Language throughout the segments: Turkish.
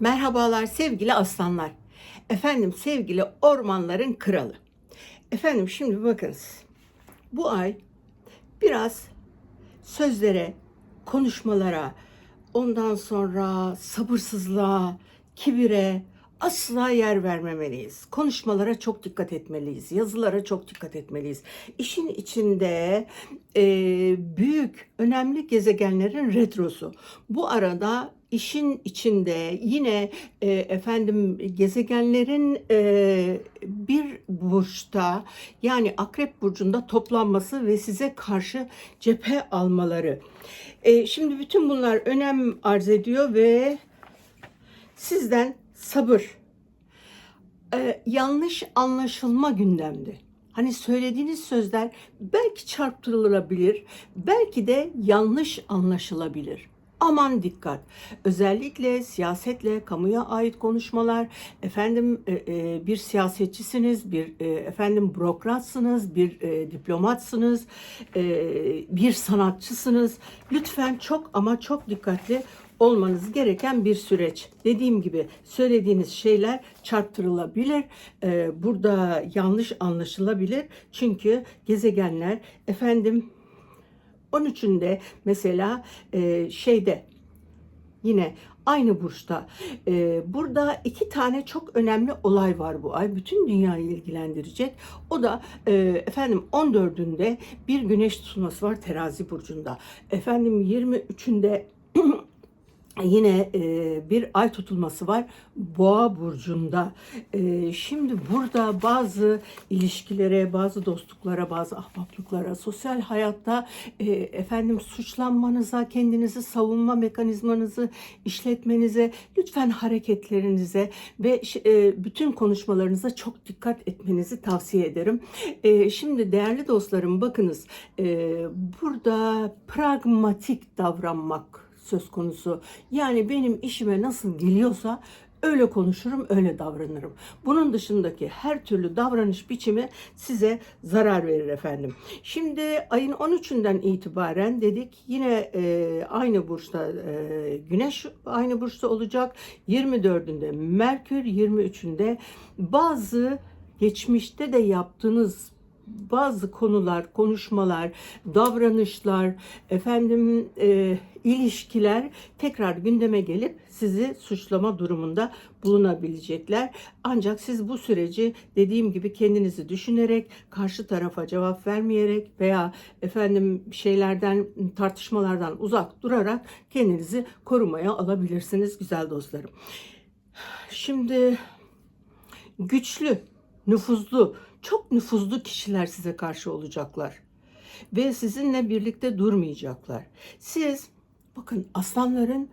Merhabalar sevgili aslanlar. Efendim sevgili ormanların kralı. Efendim şimdi bakınız. Bu ay biraz sözlere, konuşmalara, ondan sonra sabırsızlığa, kibire asla yer vermemeliyiz. Konuşmalara çok dikkat etmeliyiz. Yazılara çok dikkat etmeliyiz. İşin içinde e, büyük, önemli gezegenlerin retrosu. Bu arada işin içinde yine e, efendim gezegenlerin e, bir burçta yani akrep burcunda toplanması ve size karşı cephe almaları. E, şimdi bütün bunlar önem arz ediyor ve sizden sabır, e, yanlış anlaşılma gündemde. Hani söylediğiniz sözler belki çarptırılabilir, belki de yanlış anlaşılabilir. Aman dikkat. Özellikle siyasetle, kamuya ait konuşmalar, efendim e, e, bir siyasetçisiniz, bir e, efendim bürokratsınız, bir e, diplomatsınız, e, bir sanatçısınız. Lütfen çok ama çok dikkatli olmanız gereken bir süreç. Dediğim gibi söylediğiniz şeyler çarptırılabilir. Ee, burada yanlış anlaşılabilir. Çünkü gezegenler efendim 13'ünde mesela e, şeyde yine aynı burçta. Ee, burada iki tane çok önemli olay var bu ay. Bütün dünyayı ilgilendirecek. O da e, efendim 14'ünde bir güneş tutulması var terazi burcunda. Efendim 23'ünde Yine e, bir ay tutulması var Boğa burcunda. E, şimdi burada bazı ilişkilere, bazı dostluklara, bazı ahbaplıklara, sosyal hayatta e, efendim suçlanmanıza, kendinizi savunma mekanizmanızı işletmenize, lütfen hareketlerinize ve e, bütün konuşmalarınıza çok dikkat etmenizi tavsiye ederim. E, şimdi değerli dostlarım bakınız e, burada pragmatik davranmak söz konusu. Yani benim işime nasıl geliyorsa öyle konuşurum, öyle davranırım. Bunun dışındaki her türlü davranış biçimi size zarar verir efendim. Şimdi ayın 13'ünden itibaren dedik yine e, aynı burçta e, Güneş aynı burçta olacak. 24'ünde Merkür, 23'ünde bazı geçmişte de yaptığınız bazı konular, konuşmalar, davranışlar, efendim e, ilişkiler tekrar gündeme gelip sizi suçlama durumunda bulunabilecekler. Ancak siz bu süreci dediğim gibi kendinizi düşünerek, karşı tarafa cevap vermeyerek veya efendim şeylerden, tartışmalardan uzak durarak kendinizi korumaya alabilirsiniz güzel dostlarım. Şimdi güçlü, nüfuzlu, çok nüfuzlu kişiler size karşı olacaklar. Ve sizinle birlikte durmayacaklar. Siz bakın aslanların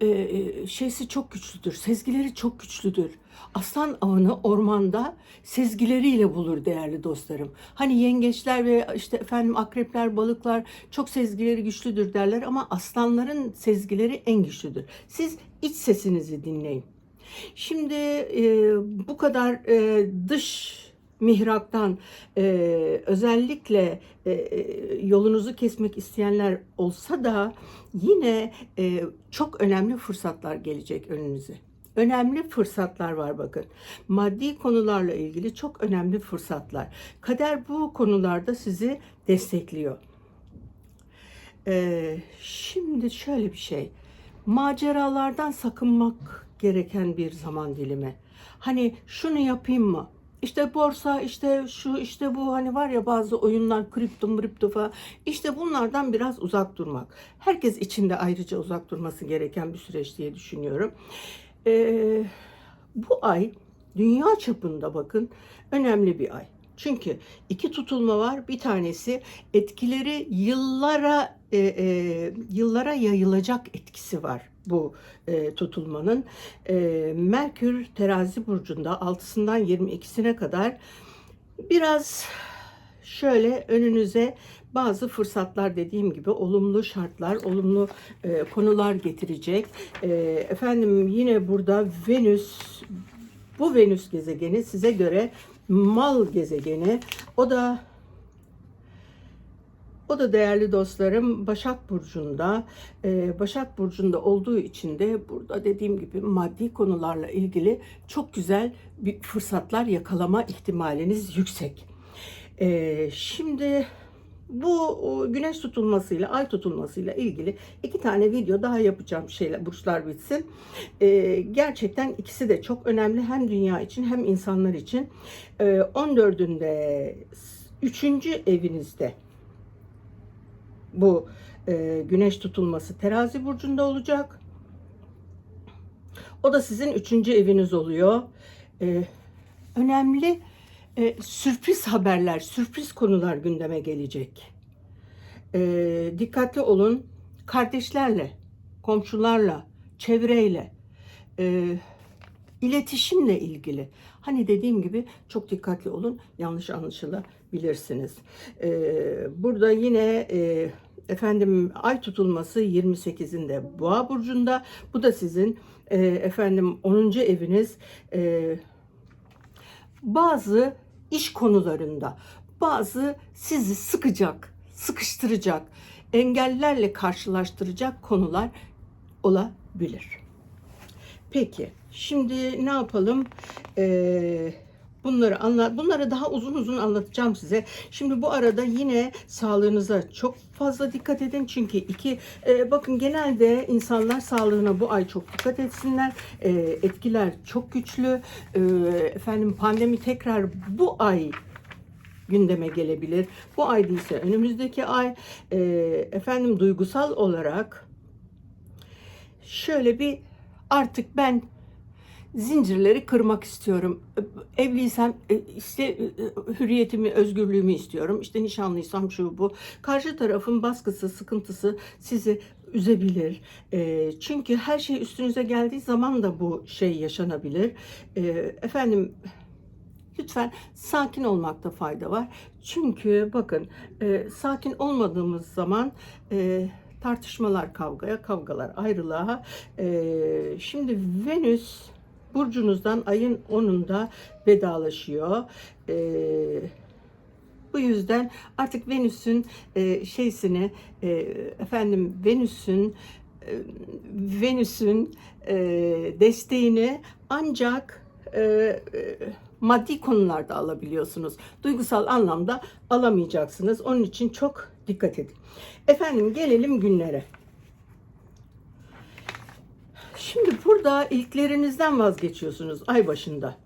e, e, şeysi çok güçlüdür. Sezgileri çok güçlüdür. Aslan avını ormanda sezgileriyle bulur değerli dostlarım. Hani yengeçler ve işte efendim akrepler, balıklar çok sezgileri güçlüdür derler ama aslanların sezgileri en güçlüdür. Siz iç sesinizi dinleyin. Şimdi e, bu kadar e, dış mihraktan e, özellikle e, yolunuzu kesmek isteyenler olsa da yine e, çok önemli fırsatlar gelecek önünüze. Önemli fırsatlar var bakın. Maddi konularla ilgili çok önemli fırsatlar. Kader bu konularda sizi destekliyor. Ee, şimdi şöyle bir şey. Maceralardan sakınmak gereken bir zaman dilimi. Hani şunu yapayım mı? İşte borsa, işte şu, işte bu hani var ya bazı oyunlar, kripto, mripto falan. İşte bunlardan biraz uzak durmak. Herkes içinde ayrıca uzak durması gereken bir süreç diye düşünüyorum. Ee, bu ay dünya çapında bakın önemli bir ay. Çünkü iki tutulma var. Bir tanesi etkileri yıllara e, e, yıllara yayılacak etkisi var bu e, tutulmanın. E, Merkür terazi burcunda 6'sından 22'sine kadar biraz şöyle önünüze bazı fırsatlar dediğim gibi olumlu şartlar, olumlu e, konular getirecek. E, efendim yine burada Venüs, bu Venüs gezegeni size göre mal gezegeni. O da O da değerli dostlarım Başak Burcu'nda. Ee, Başak Burcu'nda olduğu için de burada dediğim gibi maddi konularla ilgili çok güzel bir fırsatlar yakalama ihtimaliniz yüksek. Ee, şimdi bu güneş tutulmasıyla ay tutulmasıyla ilgili iki tane video daha yapacağım şeyler burçlar bitsin. Ee, gerçekten ikisi de çok önemli hem dünya için hem insanlar için. Ee, 14'ünde 3. evinizde bu e, güneş tutulması terazi burcunda olacak. O da sizin üçüncü eviniz oluyor. E, önemli e, sürpriz haberler, sürpriz konular gündeme gelecek. E, dikkatli olun. Kardeşlerle, komşularla, çevreyle, e, iletişimle ilgili. Hani dediğim gibi çok dikkatli olun. Yanlış anlaşılabilirsiniz. E, burada yine e, efendim ay tutulması 28'inde Boğa burcunda. Bu da sizin e, efendim 10. eviniz. E, bazı iş konularında, bazı sizi sıkacak, sıkıştıracak, engellerle karşılaştıracak konular olabilir. Peki, şimdi ne yapalım? Ee, bunları anla, bunları daha uzun uzun anlatacağım size. Şimdi bu arada yine sağlığınıza çok fazla dikkat edin çünkü iki e, bakın genelde insanlar sağlığına bu ay çok dikkat etsinler. E, etkiler çok güçlü. E, efendim pandemi tekrar bu ay gündeme gelebilir. Bu ay değilse önümüzdeki ay e, efendim duygusal olarak şöyle bir artık ben zincirleri kırmak istiyorum. Evliysem e, işte e, hürriyetimi, özgürlüğümü istiyorum. İşte nişanlıysam şu bu. Karşı tarafın baskısı, sıkıntısı sizi üzebilir. E, çünkü her şey üstünüze geldiği zaman da bu şey yaşanabilir. Efendim lütfen sakin olmakta fayda var. Çünkü bakın sakin olmadığımız zaman tartışmalar kavgaya, kavgalar ayrılığa. Şimdi Venüs burcunuzdan ayın 10'unda vedalaşıyor. Ee, bu yüzden artık Venüs'ün e, şeysini e, efendim Venüs'ün e, Venüs'ün e, desteğini ancak e, e, maddi konularda alabiliyorsunuz. Duygusal anlamda alamayacaksınız. Onun için çok dikkat edin. Efendim gelelim günlere. Şimdi burada ilklerinizden vazgeçiyorsunuz ay başında.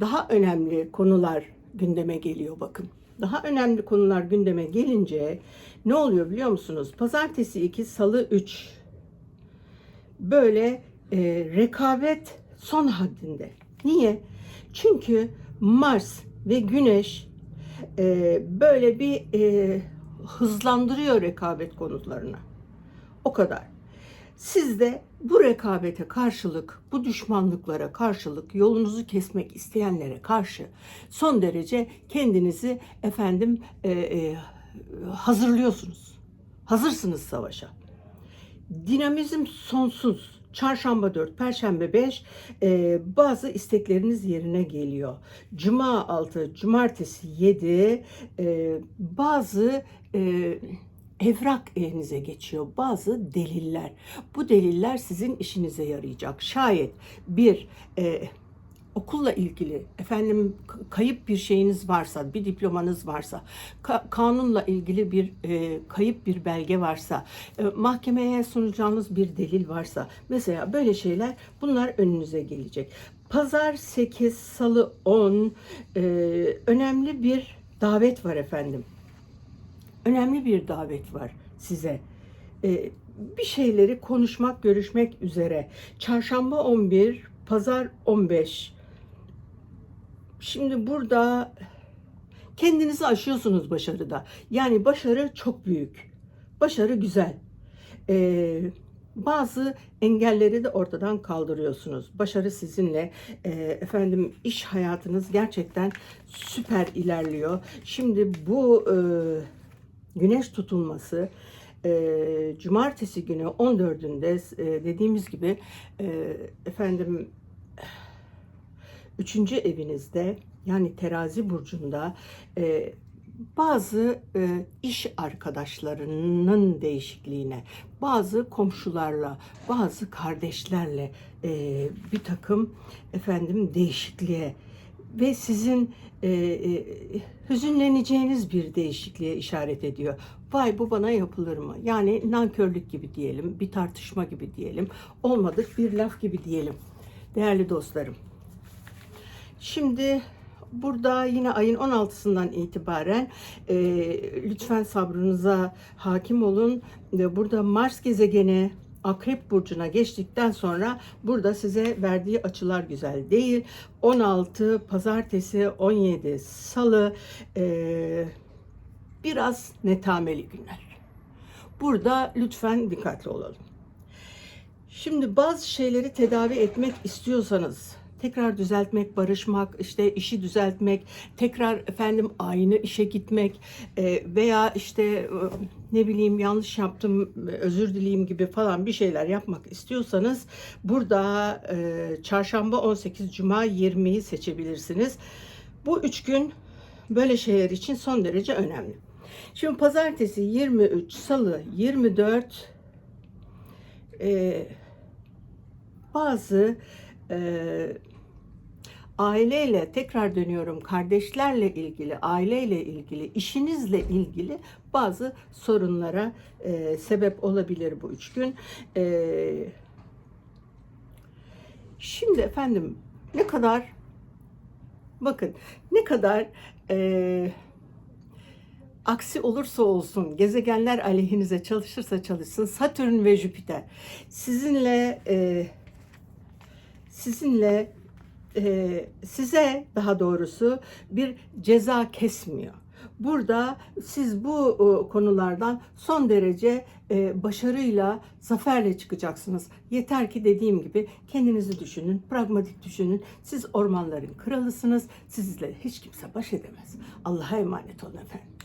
Daha önemli konular gündeme geliyor bakın. Daha önemli konular gündeme gelince ne oluyor biliyor musunuz? Pazartesi 2, salı 3 böyle e, rekabet son haddinde. Niye? Çünkü Mars ve Güneş e, böyle bir e, hızlandırıyor rekabet konularını. O kadar. Siz de bu rekabete karşılık, bu düşmanlıklara karşılık yolunuzu kesmek isteyenlere karşı son derece kendinizi efendim e, e, hazırlıyorsunuz. Hazırsınız savaşa. Dinamizm sonsuz. Çarşamba 4, Perşembe 5 e, bazı istekleriniz yerine geliyor. Cuma 6, Cumartesi 7 e, bazı e, evrak elinize geçiyor. Bazı deliller. Bu deliller sizin işinize yarayacak. Şayet bir e, okulla ilgili efendim kayıp bir şeyiniz varsa, bir diplomanız varsa, ka- kanunla ilgili bir e, kayıp bir belge varsa, e, mahkemeye sunacağınız bir delil varsa, mesela böyle şeyler bunlar önünüze gelecek. Pazar 8, salı 10 e, önemli bir davet var efendim önemli bir davet var size. Ee, bir şeyleri konuşmak, görüşmek üzere. Çarşamba 11, pazar 15. Şimdi burada kendinizi aşıyorsunuz başarıda. Yani başarı çok büyük. Başarı güzel. Ee, bazı engelleri de ortadan kaldırıyorsunuz. Başarı sizinle. E, efendim iş hayatınız gerçekten süper ilerliyor. Şimdi bu e, güneş tutulması e, cumartesi günü 14'ünde e, dediğimiz gibi e, efendim üçüncü evinizde yani terazi burcunda e, bazı e, iş arkadaşlarının değişikliğine, bazı komşularla, bazı kardeşlerle e, bir takım efendim değişikliğe ve sizin e, e, hüzünleneceğiniz bir değişikliğe işaret ediyor. Vay bu bana yapılır mı? Yani nankörlük gibi diyelim, bir tartışma gibi diyelim, olmadık bir laf gibi diyelim. Değerli dostlarım. Şimdi burada yine ayın 16'sından itibaren e, lütfen sabrınıza hakim olun. Burada Mars gezegeni Akrep burcuna geçtikten sonra burada size verdiği açılar güzel değil. 16 pazartesi, 17 salı e, biraz netameli günler. Burada lütfen dikkatli olalım. Şimdi bazı şeyleri tedavi etmek istiyorsanız tekrar düzeltmek, barışmak, işte işi düzeltmek, tekrar efendim aynı işe gitmek e, veya işte e, ne bileyim yanlış yaptım, özür dileyim gibi falan bir şeyler yapmak istiyorsanız burada e, çarşamba 18, cuma 20'yi seçebilirsiniz. Bu üç gün böyle şeyler için son derece önemli. Şimdi pazartesi 23, salı 24, e, bazı e, aileyle tekrar dönüyorum kardeşlerle ilgili aileyle ilgili işinizle ilgili bazı sorunlara e, sebep olabilir bu üç gün. E, şimdi efendim ne kadar bakın ne kadar e, aksi olursa olsun, gezegenler aleyhinize çalışırsa çalışsın, Satürn ve Jüpiter sizinle e, sizinle e, size daha doğrusu bir ceza kesmiyor. Burada siz bu konulardan son derece e, başarıyla, zaferle çıkacaksınız. Yeter ki dediğim gibi kendinizi düşünün, pragmatik düşünün. Siz ormanların kralısınız. Sizle hiç kimse baş edemez. Allah'a emanet olun efendim.